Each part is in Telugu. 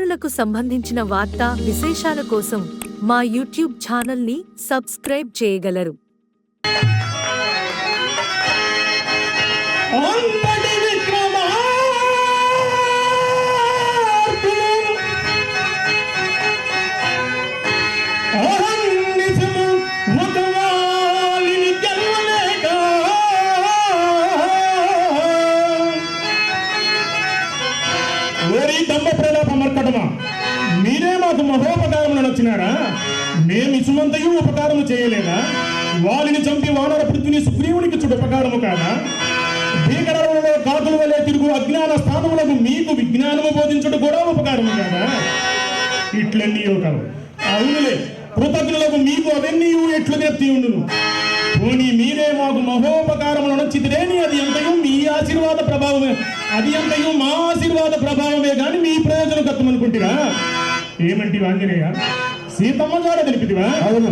చిన్నారులకు సంబంధించిన వార్తా విశేషాల కోసం మా యూట్యూబ్ ఛానల్ని సబ్స్క్రైబ్ చేయగలరు. మేము ఇసుమంతయు ఉపకారము చేయలేదా వాలిని చంపి వానర పృథ్వీని సుగ్రీవునికి చుడుపకారము కాదా భీకరములలో కాకుల వలె తిరుగు అజ్ఞాన స్థానములకు మీకు విజ్ఞానము బోధించుట కూడా ఉపకారము కాదా ఇట్లన్నీ కావు అవునులే కృతజ్ఞులకు మీకు అవన్నీ ఎట్లు నెత్తి ఉండును? పోనీ మీరే మాకు మహోపకారములు చితిరేని అది ఎంతయు మీ ఆశీర్వాద ప్రభావమే అది ఎంతయు మా ఆశీర్వాద ప్రభావమే కానీ మీ ప్రయోజనం కత్తమనుకుంటురా ఏమంటి ఆంజనేయ? సీతమ్మ జాడ తెలిపిదివా అవును.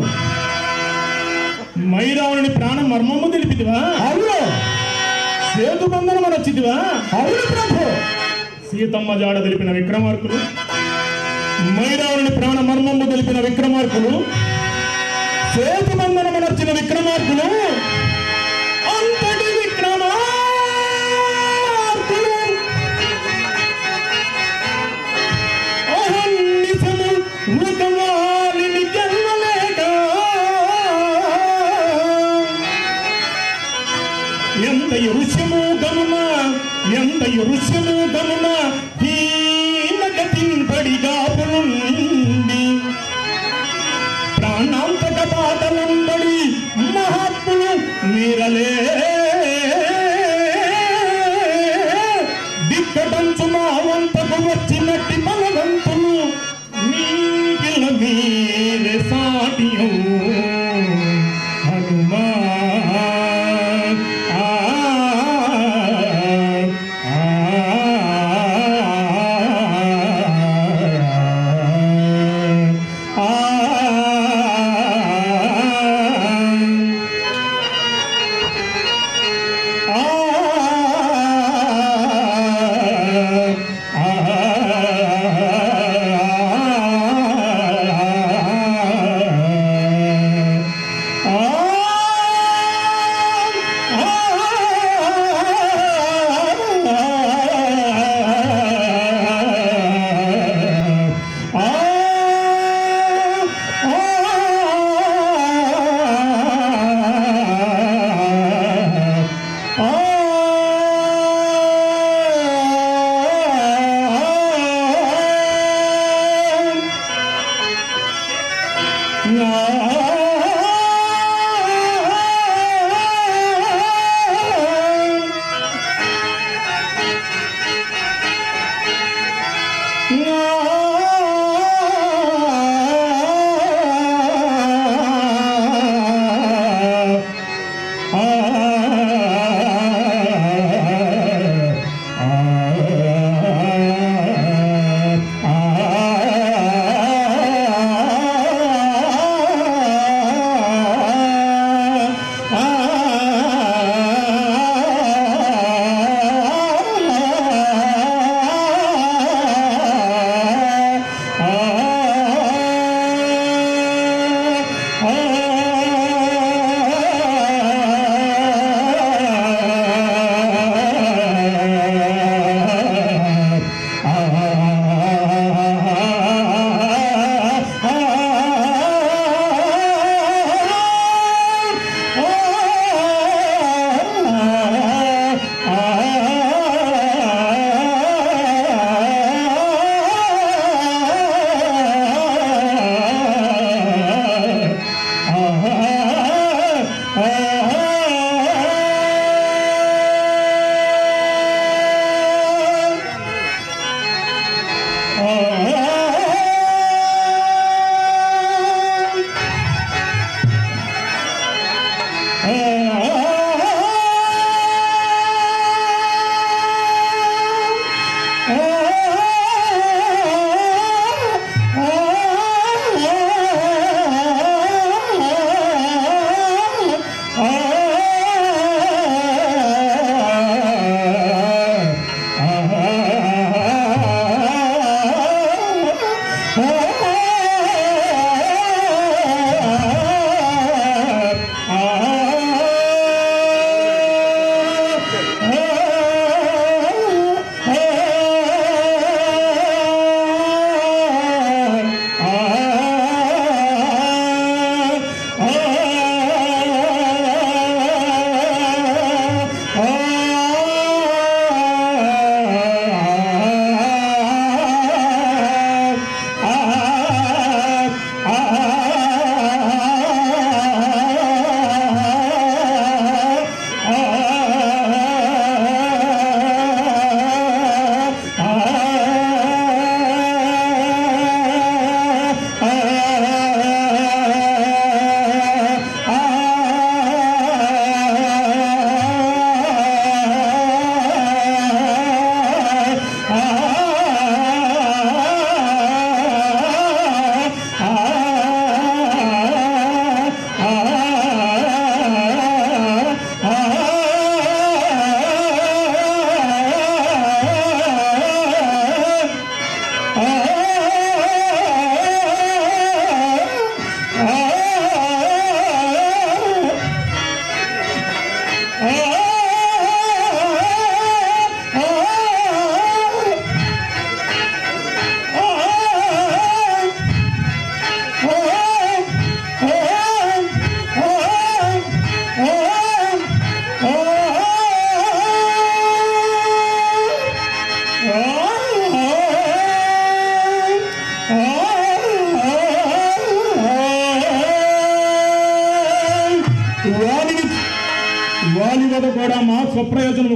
మైరావుని ప్రాణ మర్మము తెలిపిదివా అవును. సేతు బంధనం వచ్చిదివా అవును ప్రభు. సీతమ్మ జాడ తెలిపిన విక్రమార్కులు మైరావుని ప్రాణ మర్మము తెలిపిన విక్రమార్కులు సేతు బంధనం నచ్చిన విక్రమార్కులు mírale ఆ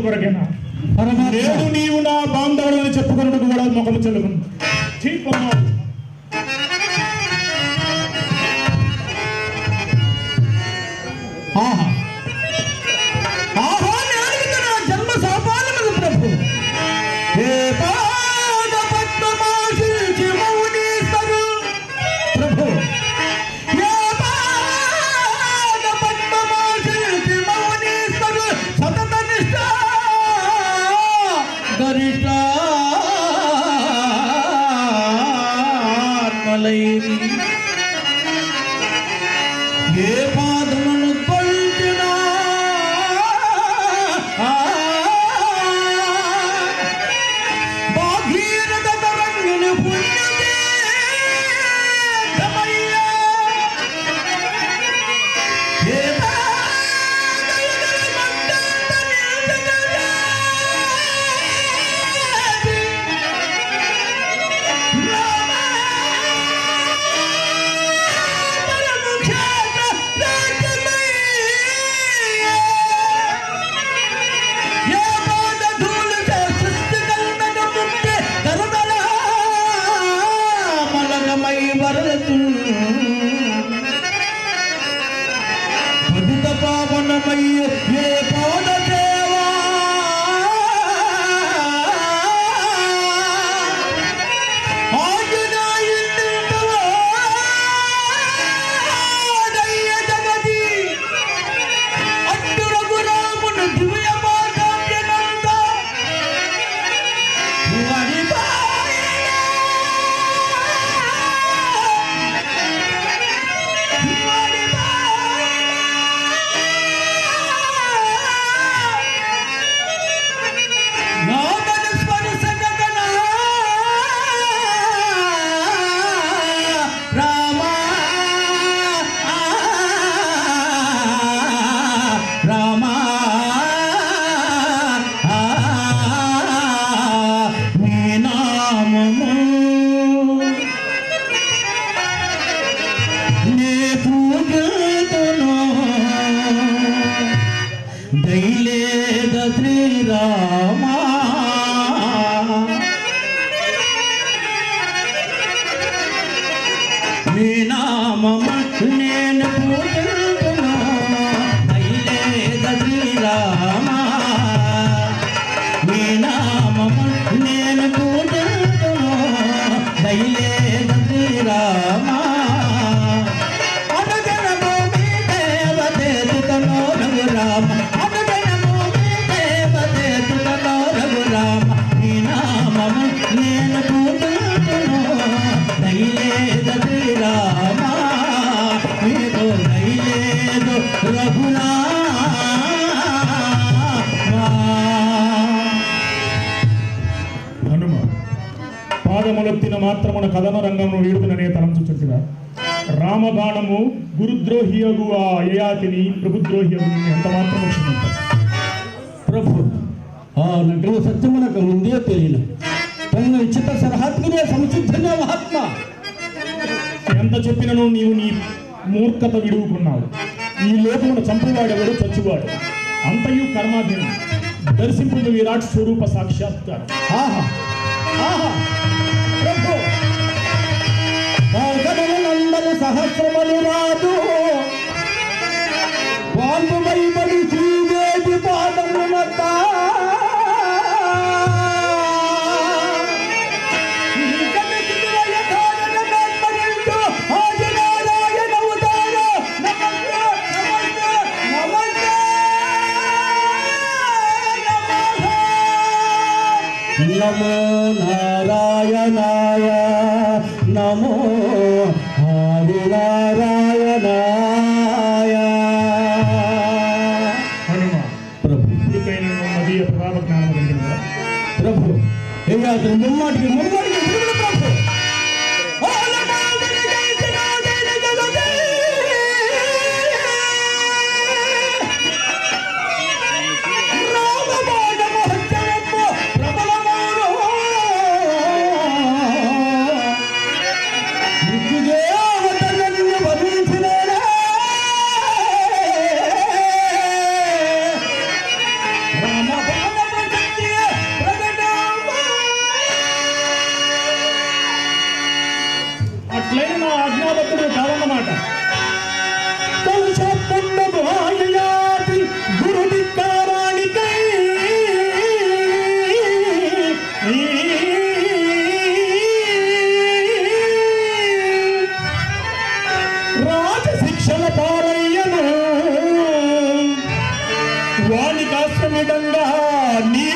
¿por qué no? हे पादमन મમથને దిన మాత్రమున కథన రంగంలో వీడుతుననే తలంచుచుంటుగా రామబాణము గురుద్రోహియగు ఆ యయాతిని ప్రభుద్రోహియగు ఎంత మాత్రం వచ్చినంత ప్రభు ఆ నగరం సత్యమున ముందే తెలియదు తన ఇచ్చిత సరహద్దునే సముచితనే మహాత్మ. ఎంత చెప్పినను నీవు నీ మూర్ఖత విడువుకున్నావు. ఈ లోకమున చంపువాడెవడు? చచ్చువాడు. అంతయు కర్మాధీనం. దర్శింపు విరాట్ స్వరూప సాక్షాత్కారం. ఆహా ఆహా. सहस्रमनुवादो बाल्वै ಶ್ರೀಕೈನ ನದಿಯ ಪ್ರಭಾವಕ್ಕೆ ನಾವು ಪ್ರಭು ಹೇಗಾದರೂ ಮುಮ್ಮಾಟಿಗೆ ಮುಮ್ಮಾಟಿಗೆ వానికాశ్రమిడంగా నీవు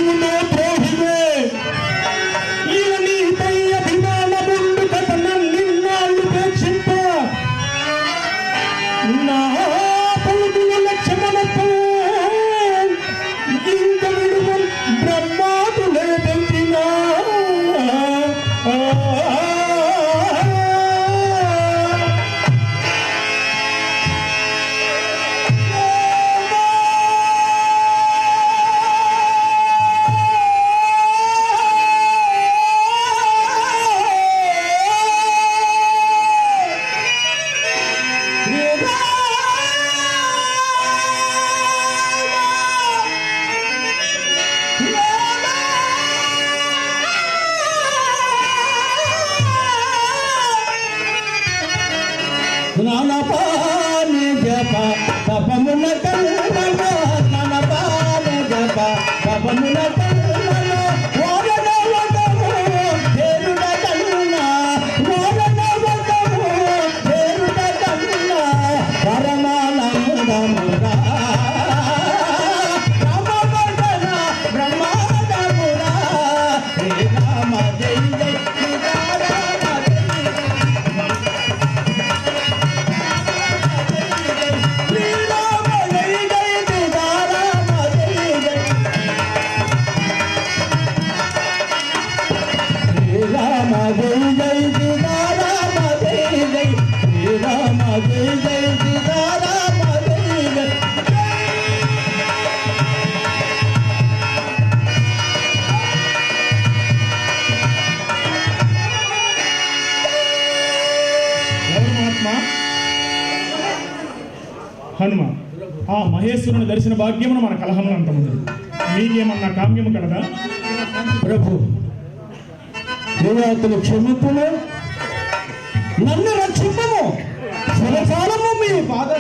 స్నానపాని జప తపమున మహాత్మా హనుమ ఆ మహేశ్వరుని దర్శన భాగ్యమును మన కలహములు అంతముంది. మీకేమన్నా కామ్యము కలదా? ప్రభు దేవతలు క్షమింపును నన్ను రక్షింపము. శివసాలము మీ పాద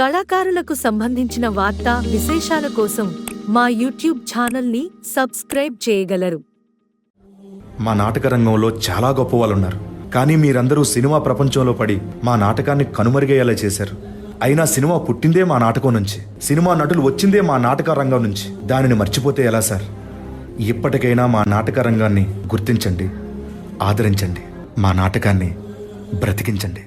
కళాకారులకు సంబంధించిన వార్తా విశేషాల కోసం మా యూట్యూబ్ ఛానల్ని సబ్స్క్రైబ్ చేయగలరు. మా నాటక రంగంలో చాలా గొప్ప వాళ్ళు ఉన్నారు కానీ మీరందరూ సినిమా ప్రపంచంలో పడి మా నాటకాన్ని కనుమరుగయ్యేలా చేశారు. అయినా సినిమా పుట్టిందే మా నాటకం నుంచి. సినిమా నటులు వచ్చిందే మా నాటక రంగం నుంచి. దానిని మర్చిపోతే ఎలా సార్? ఇప్పటికైనా మా నాటక రంగాన్ని గుర్తించండి ఆదరించండి. మా నాటకాన్ని బ్రతికించండి.